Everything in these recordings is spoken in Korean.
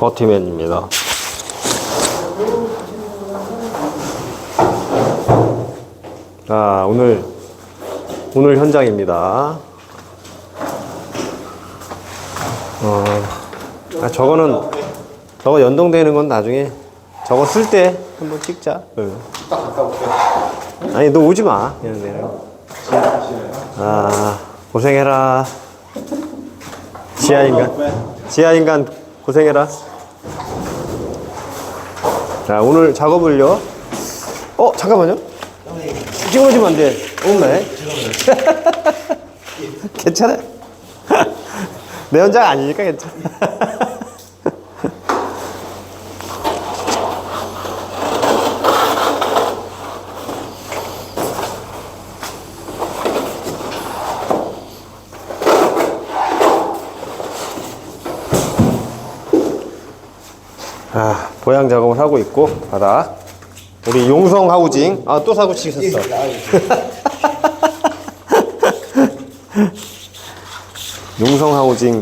버티맨입니다. 자, 오늘, 오늘 현장입니다. 어, 아, 저거는, 저거 연동되는 건 나중에, 저거 쓸 때 한번 찍자. 응. 아니, 너 오지 마. 그냥 내려. 아, 고생해라. 지하 인간. 지하 인간 고생해라. 자, 오늘 작업을요. 어, 잠깐만요. 찍어주면 안 돼. 없네. 괜찮아. 내 현장 아니니까 괜찮아. 아, 보양 작업을 하고 있고, 바닥. 우리 용성 하우징. 아, 또 사고 치셨어. 용성 하우징.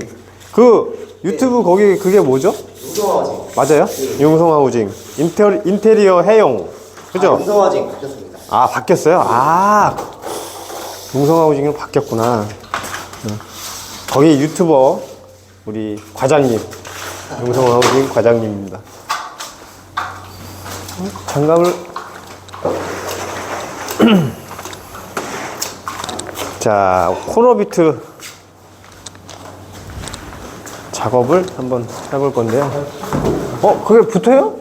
그 유튜브 거기 그게 뭐죠? 운동화징. 맞아요? 용성 하우징. 인테리, 인테리어 해용. 그죠? 운동화징 바뀌었습니다. 아, 바뀌었어요? 아, 용성 하우징으로 바뀌었구나. 응. 거기 유튜버, 우리 과장님. 용성 하우징 과장님입니다. 음, 장갑을. 자, 코너 비트 작업을 한번 해볼 건데요. 어, 그게 붙어요?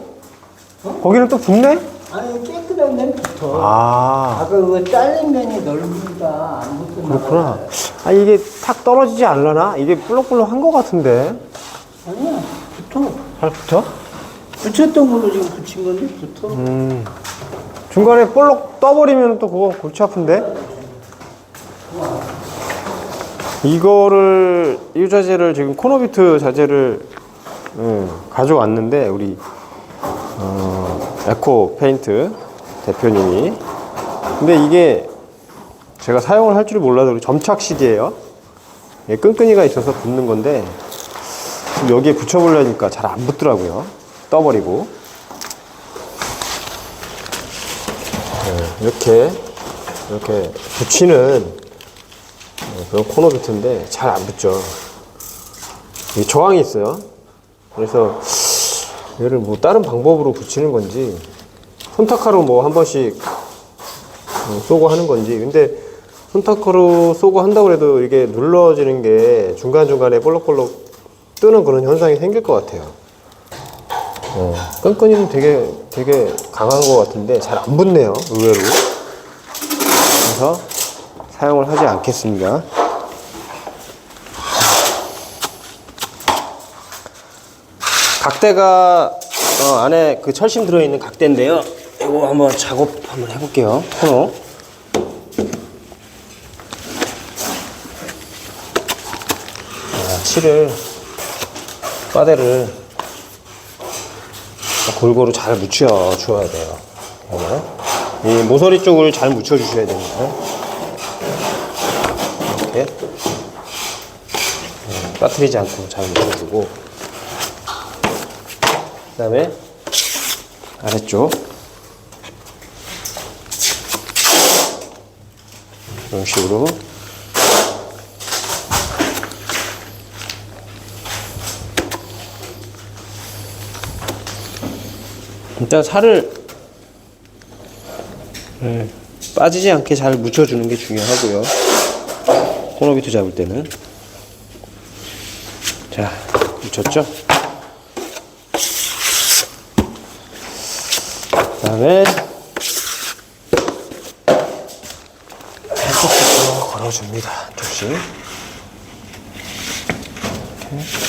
거기는 또 붙네? 아니 깨끗한 면 붙어. 아. 아까 그 잘린 면이 넓으니까 안 붙었나 그렇구나. 봐. 아 이게 탁 떨어지지 않려나? 이게 볼록볼록한 것 같은데. 아니야 붙어. 잘 붙어? 붙였던 걸로 지금 붙인 건데 붙어. 음. 중간에 볼록 떠버리면 또 그거 골치 아픈데. 이거를 이 자재를 지금 코너비트 자재를 음, 가져왔는데 우리 어, 에코 페인트 대표님이. 근데 이게 제가 사용을 할 줄 몰라서 점착식이에요. 예, 끈끈이가 있어서 붙는 건데 여기에 붙여보려니까 잘 안 붙더라고요. 떠버리고. 네, 이렇게 이렇게 붙이는 네, 그런 코너 비트인데 잘 안 붙죠. 이 저항이 있어요. 그래서 얘를 뭐 다른 방법으로 붙이는 건지 손타카로 뭐 한 번씩 어, 쏘고 하는 건지 근데 손타카로 쏘고 한다고 해도 이게 눌러지는 게 중간중간에 볼록볼록 뜨는 그런 현상이 생길 것 같아요. 어, 끈끈이는 되게 되게 강한 것 같은데 잘 안 붙네요 의외로. 그래서 사용을 하지 않겠습니다. 각대가 어, 안에 그 철심 들어있는 각대인데요. 이거 한번 작업 한번 해볼게요 코너. 자, 칠을 빠대를 골고루 잘 묻혀 줘야 돼요. 그러면 이 모서리 쪽을 잘 묻혀 주셔야 됩니다. 이렇게. 음, 빠뜨리지 않고 잘 묻혀주고. 그 다음에 아래쪽. 이런 식으로 일단 살을 네, 빠지지 않게 잘 묻혀주는 게 중요하고요. 코너비트 잡을 때는 자 묻혔죠. 그 다음에 한쪽부터 걸어줍니다. 한쪽씩. 이렇게.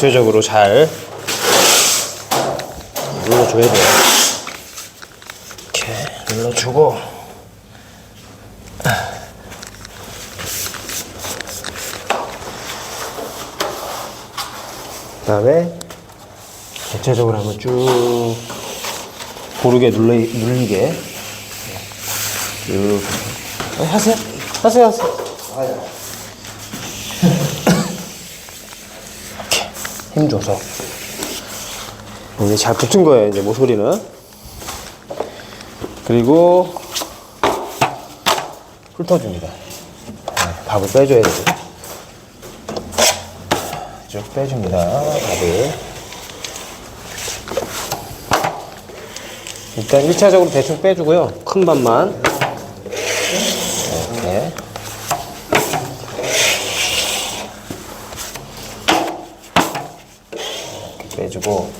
전체적으로 잘 눌러줘야 돼요. 이렇게 눌러주고. 그 다음에 전체적으로 한번 쭉 고르게 눌리, 눌리게. 네. 쭉. 어, 하세요. 하세요 하세요. 힘줘서. 이제 잘 붙은 거예요 이제 모서리는. 그리고 훑어줍니다. 네, 밥을 빼줘야 되죠. 쭉 빼줍니다 밥을. 일단 1차적으로 대충 빼주고요 큰 밥만. 이렇게 이렇게 빼주고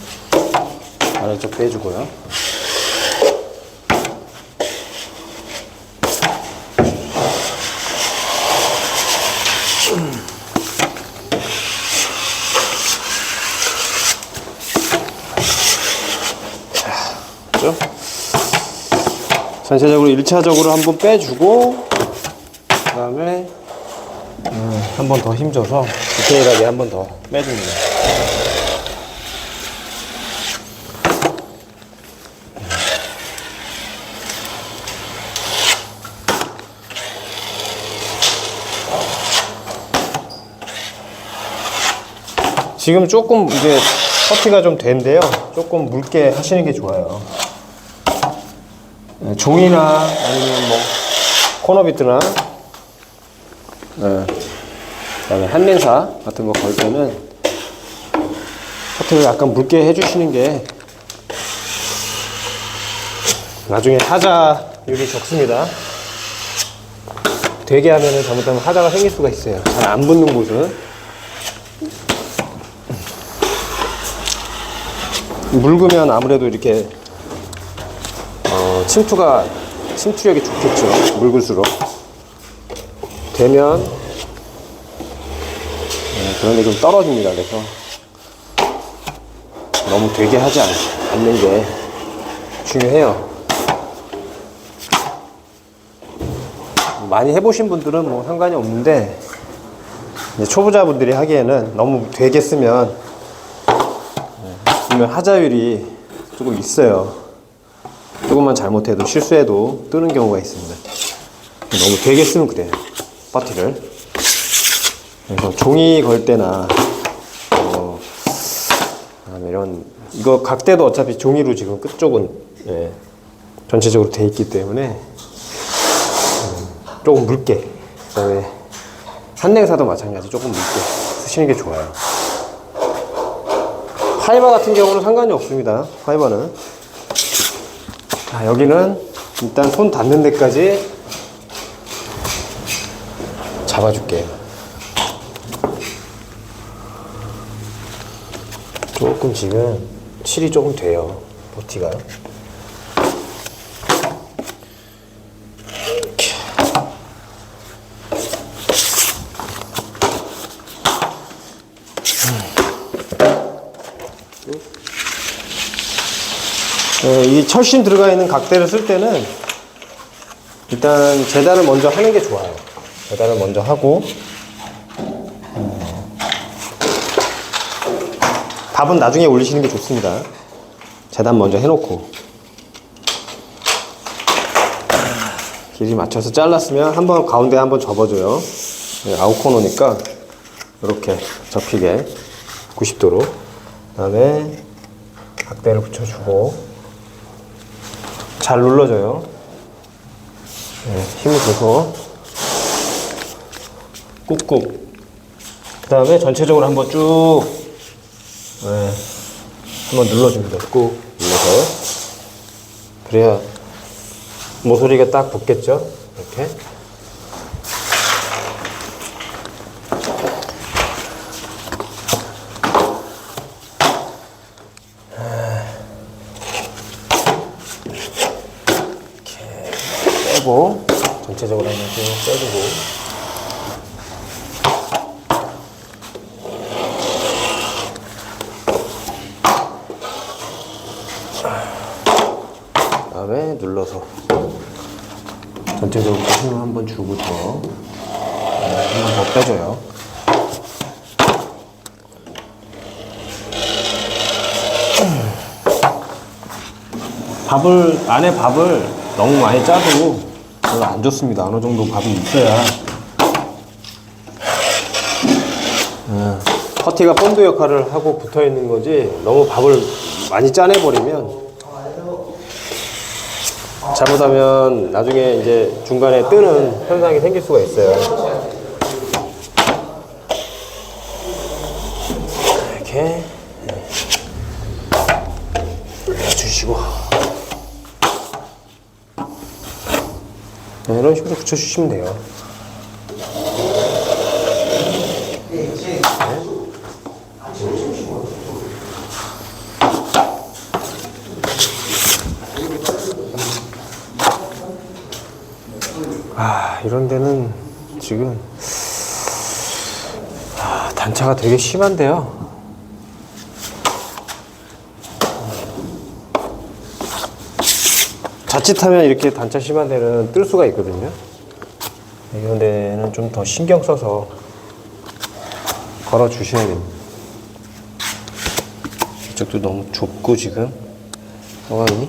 아래쪽 빼주고요? 전체적으로 1차적으로 한번 빼주고 그 다음에 한번 더 힘줘서 디테일하게 한 번 더 빼줍니다 지금 조금 이제 커티가 좀 된데요. 조금 묽게 하시는 게 좋아요. 네, 종이나 아니면 뭐 코너비트나 네. 한렌사 같은 거 걸 때는 커트를 약간 묽게 해주시는 게 나중에 하자율이 적습니다. 되게 하면은 잘못하면 하자가 생길 수가 있어요. 잘 안 붙는 곳은 묽으면 아무래도 이렇게 어, 침투가 침투력이 좋겠죠. 묽을수록 되면 네, 그런 게좀 떨어집니다. 그래서 너무 되게 하지 않, 않는 게 중요해요. 많이 해보신 분들은 뭐 상관이 없는데 초보자분들이 하기에는 너무 되게 쓰면 보면 하자율이 조금 있어요. 조금만 잘못해도 실수해도 뜨는 경우가 있습니다. 너무 되게 쓰면 그래요. 파티를. 그래서 종이 걸 때나 어, 이런 이거 각대도 어차피 종이로 지금 끝쪽은 예, 전체적으로 돼 있기 때문에 음, 조금 묽게 그다음에 한냉사도 마찬가지 조금 묽게 쓰시는 게 좋아요. 파이버 같은 경우는 상관이 없습니다. 파이버는. 자, 여기는 일단 손 닿는 데까지 잡아줄게요. 조금 지금 칠이 조금 돼요. 버티가. 이 이 철심 들어가 있는 각대를 쓸 때는 일단 재단을 먼저 하는 게 좋아요. 재단을 먼저 하고 음, 밥은 나중에 올리시는 게 좋습니다. 재단 먼저 해놓고 길이 맞춰서 잘랐으면 한번 가운데 한번 접어줘요. 네, 아웃 코너니까 이렇게 접히게 90도로 그 다음에 각대를 붙여주고 잘 눌러줘요. 네, 힘을 줘서 꾹꾹. 그 다음에 전체적으로 한번 쭉 네, 한번 눌러줍니다. 꾹 눌러서 그래야 모서리가 딱 붙겠죠. 눌러서 전체적으로 힘을 한번 주고 더 네, 힘을 더 빼줘요. 밥을 안에 밥을 너무 많이 짜도 별로 안 좋습니다. 어느 정도 밥이 있어야 네, 퍼티가 본드 역할을 하고 붙어 있는 거지 너무 밥을 많이 짜내버리면 잘못하면 나중에 이제 중간에 뜨는 현상이 생길 수가 있어요. 이렇게 올려주시고 네, 이런 식으로 붙여주시면 돼요. 아 이런 데는 지금 아, 단차가 되게 심한데요. 자칫하면 이렇게 단차 심한 데는 뜰 수가 있거든요. 이런 데는 좀 더 신경 써서 걸어 주셔야 됩니다. 이쪽도 너무 좁고 지금 상황이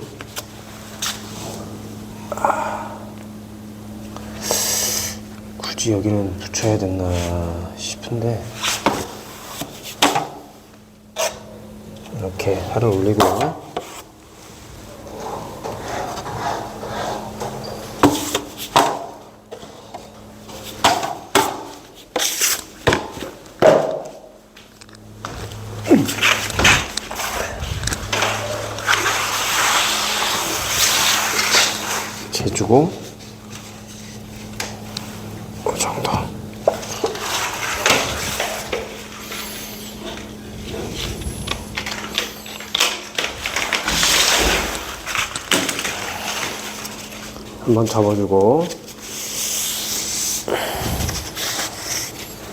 굳이 여기는 붙여야 됐나 싶은데 이렇게 살을 올리고 재주고 그 정도. 한번 잡아주고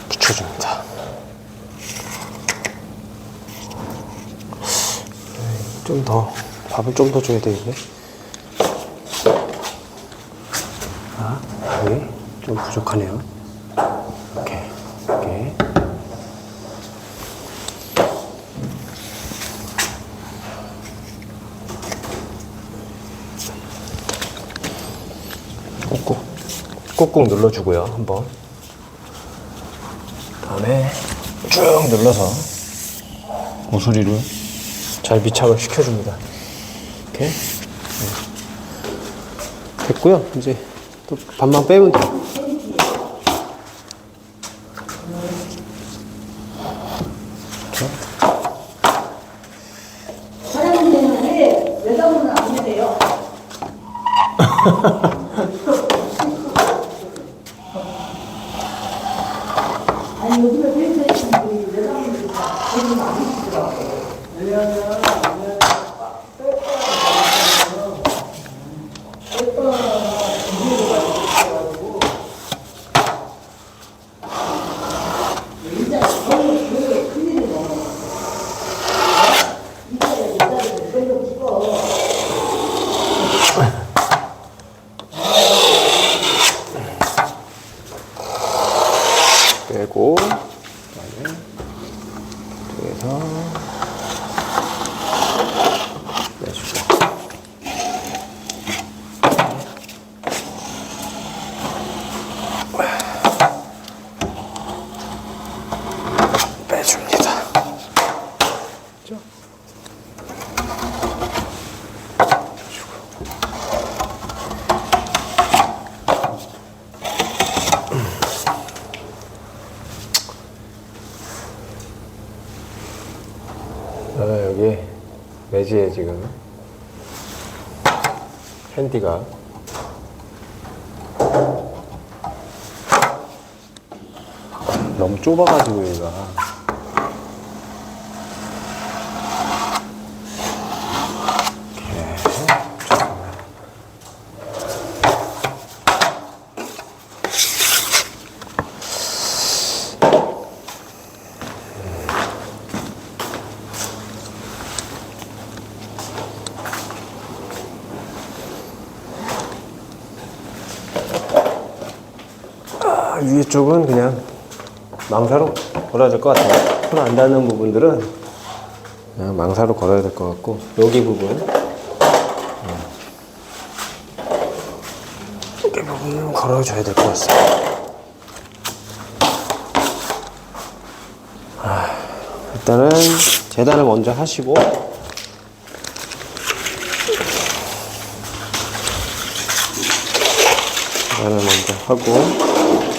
붙여줍니다. 좀 더 밥을 좀 더 줘야 되는데. 아, 여기 좀 부족하네요. 이렇게, 이렇게. 꾹꾹, 꾹꾹 눌러주고요, 한번. 다음에 쭉 눌러서 모서리를 잘 미착을 시켜줍니다. 이렇게. 네. 됐고요. 이제 또 반만 빼면 돼요. 안 되세요? 아니 요즘에 펜션에 있는 분이 여자분들이 다 대부분 안 계시더라고요. 빼고 그다음에 이쪽에서 빼주고 빼줍니다. 아, 여기 매지에 지금 핸디가 너무 좁아가지고 얘가. 아, 위에 쪽은 그냥 망사로 걸어야 될 것 같아요. 손 안 닿는 부분들은 그냥 망사로 걸어야 될 것 같고 여기 부분 음. 여기 부분은 걸어줘야 될 것 같습니다. 아, 일단은 재단을 먼저 하시고 재단을 먼저 하고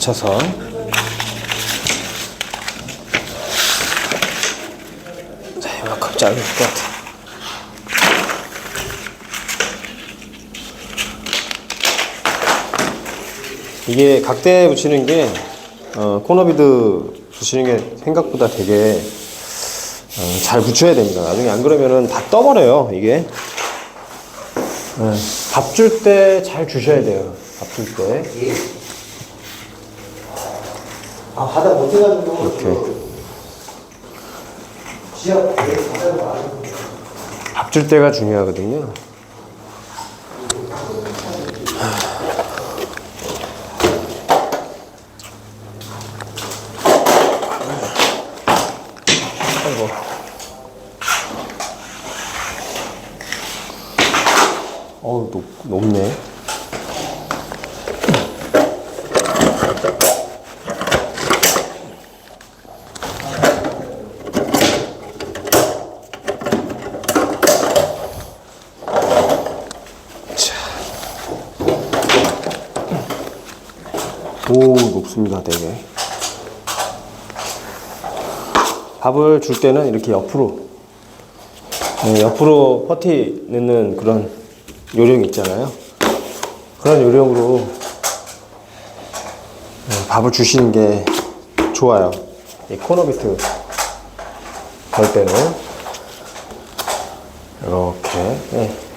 맞춰서 자, 이만큼 자르면 될 것 같아. 이게 각대 붙이는 게 어, 코너비드 붙이는 게 생각보다 되게 어, 잘 붙여야 됩니다. 나중에 안 그러면은 다 떠버려요. 이게 밥줄 때 잘 주셔야 돼요. 밥 줄 때. 아, 바닥 못해가지고. 이렇게. 안 해요. 밥줄 때가 중요하거든요. 어우, 높, 높네. 오, 높습니다, 되게. 밥을 줄 때는 이렇게 옆으로, 네, 옆으로 퍼티 넣는 그런 요령 있잖아요. 그런 요령으로 네, 밥을 주시는 게 좋아요. 이 코너 비트 걸 때는. 이렇게. 네.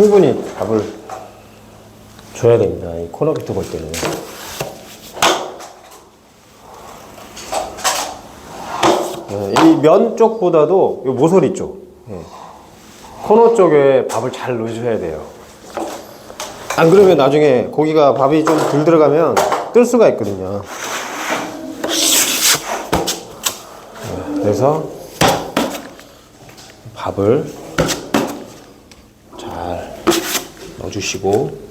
충분히 밥을 줘야 됩니다. 이 코너 비트 볼 때는. 네, 이면 쪽보다도 이 모서리 쪽, 예. 코너 쪽에 밥을 잘 넣어줘야 돼요. 안 그러면 나중에 고기가 밥이 좀 덜 들어가면 뜰 수가 있거든요. 네, 그래서 밥을 잘 넣어주시고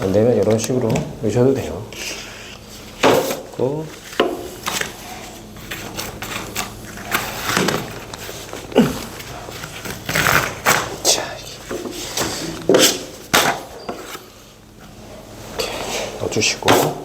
안 되면 이런 식으로 넣으셔도 돼요. 또 자, 이렇게 넣어주시고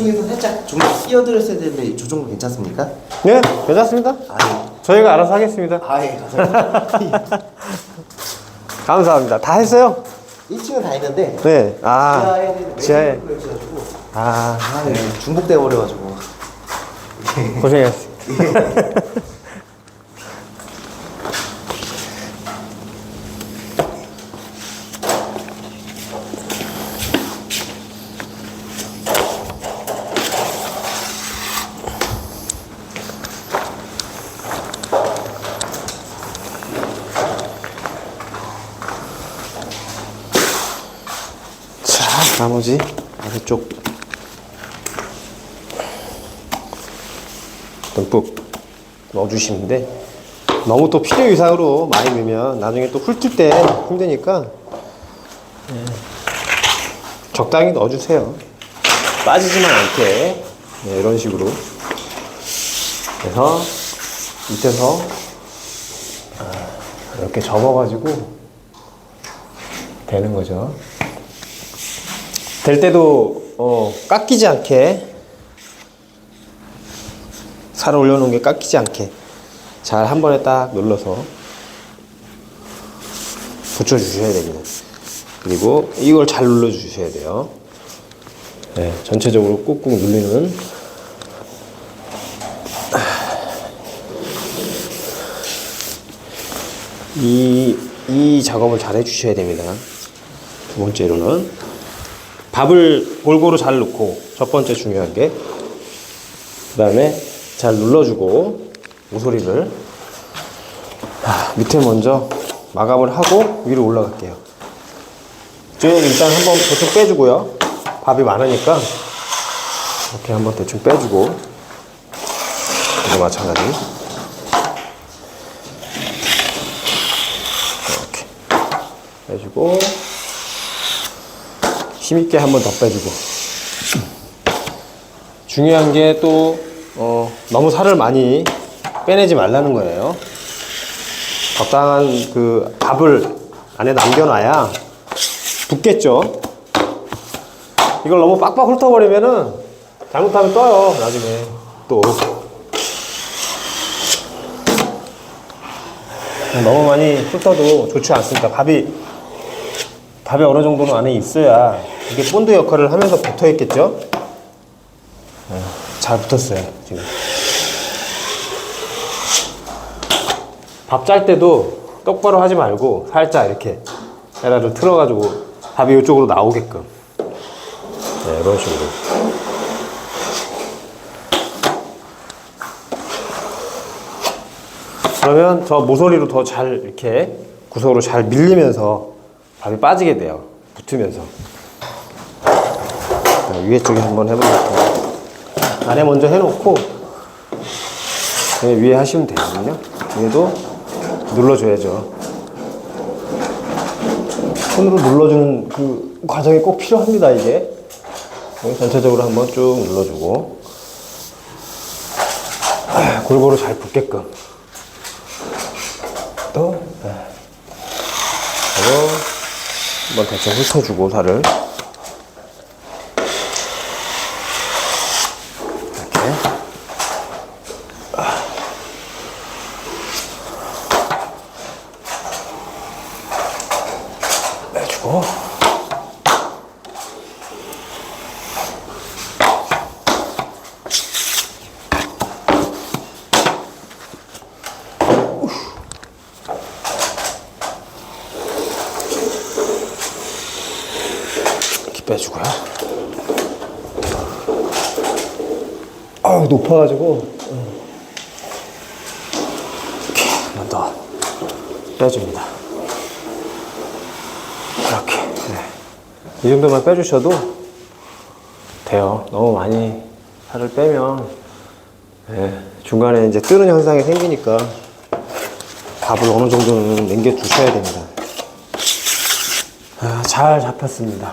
그 옆쪽에서 살짝 좀 끼어들었어야 되는데 저 정도 괜찮습니까? 네, 괜찮습니다. 아, 저희가 알아서 하겠습니다. 아, 예, 감사합니다. 감사합니다. 다 했어요? 1층은 다 했는데, 네. 아, 지하에는 지하에. 외국인을 있어가지고, 아, 아, 네. 중복돼 버려가지고. 고생했어요. 자, 나머지 아래쪽 듬뿍 넣어주시는데 너무 또 필요 이상으로 많이 넣으면 나중에 또 훑을 때 힘드니까 예, 적당히 넣어주세요. 빠지지만 않게 네, 이런 식으로 그래서 밑에서 아, 이렇게 접어가지고 되는 거죠. 될 때도 어, 깎이지 않게 살을 올려놓은 게 깎이지 않게 잘 한 번에 딱 눌러서 붙여주셔야 됩니다. 그리고 이걸 잘 눌러 주셔야 돼요. 네, 전체적으로 꾹꾹 눌리는 이, 이 작업을 잘 해주셔야 됩니다. 두 번째로는 밥을 골고루 잘 넣고 첫 번째 중요한 게 그 다음에 잘 눌러주고 모서리를 아, 밑에 먼저 마감을 하고 위로 올라갈게요. 쭉 일단 한번 대충 빼주고요. 밥이 많으니까 이렇게 한번 대충 빼주고 이거 마찬가지. 이렇게 빼주고 힘있게 한번 더 빼주고 중요한 게또 어, 너무 살을 많이 빼내지 말라는 거예요. 적당한 그 밥을 안에 남겨놔야 붓겠죠. 이걸 너무 빡빡 훑어버리면은 잘못하면 떠요 나중에 또 너무 많이 훑어도 좋지 않습니다. 밥이 밥이 어느 정도는 안에 있어야 이게 본드 역할을 하면서 붙어 있겠죠. 네, 잘 붙었어요 지금. 밥 짤 때도 똑바로 하지 말고 살짝 이렇게 에라를 틀어가지고 밥이 이쪽으로 나오게끔 네, 이런 식으로. 그러면 저 모서리로 더 잘 이렇게 구석으로 잘 밀리면서 밥이 빠지게 돼요. 붙으면서. 자, 위에 쪽에 한번 해보겠습니다. 아래 먼저 해놓고 네, 위에 하시면 되거든요. 위에도 눌러줘야죠. 손으로 눌러주는 그 과정이 꼭 필요합니다, 이게. 여기 전체적으로 한번 쭉 눌러주고. 아, 골고루 잘 붙게끔. 또, 네. 그리고 한번 대충 훑어주고, 살을. 이렇게. 빼주고. 빼주고요. 아우 높아가지고 이렇게 한 번 더 빼줍니다. 이렇게 네. 이 정도만 빼주셔도 돼요. 너무 많이 살을 빼면 네, 중간에 이제 뜨는 현상이 생기니까 밥을 어느 정도는 남겨 주셔야 됩니다. 아, 잘 잡혔습니다.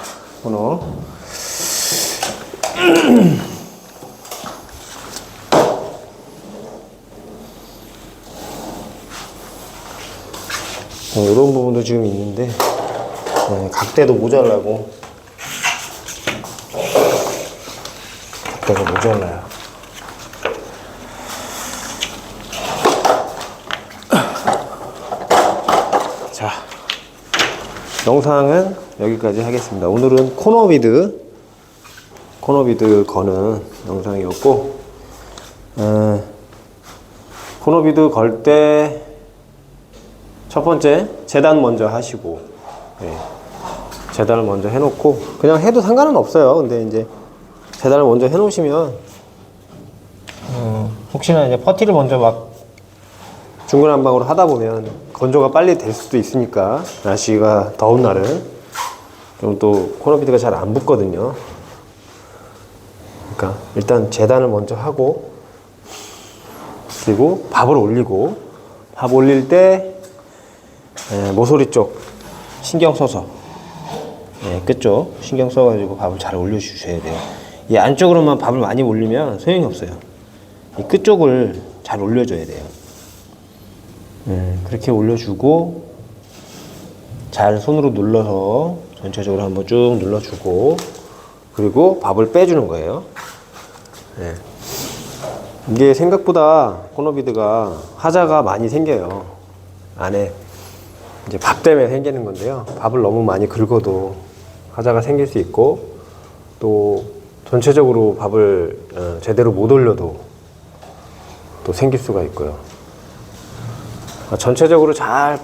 어, 이런 부분도 지금 있는데 네, 각대도 모자라고 각대가 모자라요. 영상은 여기까지 하겠습니다. 오늘은 코너비드 코너비드 거는 영상이었고 어, 코너비드 걸 때 첫 번째 재단 먼저 하시고 예, 재단을 먼저 해놓고 그냥 해도 상관은 없어요. 근데 이제 재단을 먼저 해놓으시면 어, 혹시나 이제 퍼티를 먼저 막 중구난방으로 하다 보면 건조가 빨리 될 수도 있으니까 날씨가 더운 날은 좀 또 코너비드가 잘 안 붙거든요. 그러니까 일단 재단을 먼저 하고 그리고 밥을 올리고 밥 올릴 때 에, 모서리 쪽 신경 써서 예, 끝쪽 신경 써가지고 밥을 잘 올려주셔야 돼요. 이 안쪽으로만 밥을 많이 올리면 소용이 없어요. 이 끝쪽을 잘 올려줘야 돼요. 음, 그렇게 올려주고 잘 손으로 눌러서 전체적으로 한번 쭉 눌러주고 그리고 밥을 빼주는 거예요. 예. 이게 생각보다 코너비드가 하자가 많이 생겨요. 안에 이제 밥 때문에 생기는 건데요. 밥을 너무 많이 긁어도 하자가 생길 수 있고 또 전체적으로 밥을 어, 제대로 못 올려도 또 생길 수가 있고요. 아, 전체적으로 잘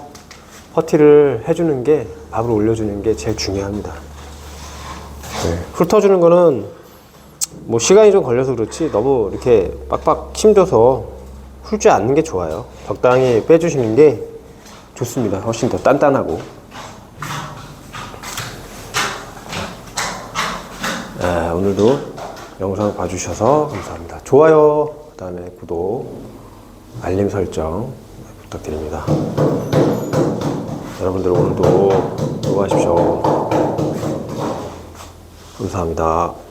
퍼티를 해주는 게 밥을 올려주는 게 제일 중요합니다. 네. 훑어주는 거는 뭐 시간이 좀 걸려서 그렇지 너무 이렇게 빡빡 힘줘서 훑지 않는 게 좋아요. 적당히 빼주시는 게 좋습니다. 훨씬 더 단단하고. 네, 오늘도 영상 봐주셔서 감사합니다. 좋아요, 그 다음에 구독, 알림 설정 부탁드립니다. 여러분들 오늘도 수고하십시오. 감사합니다.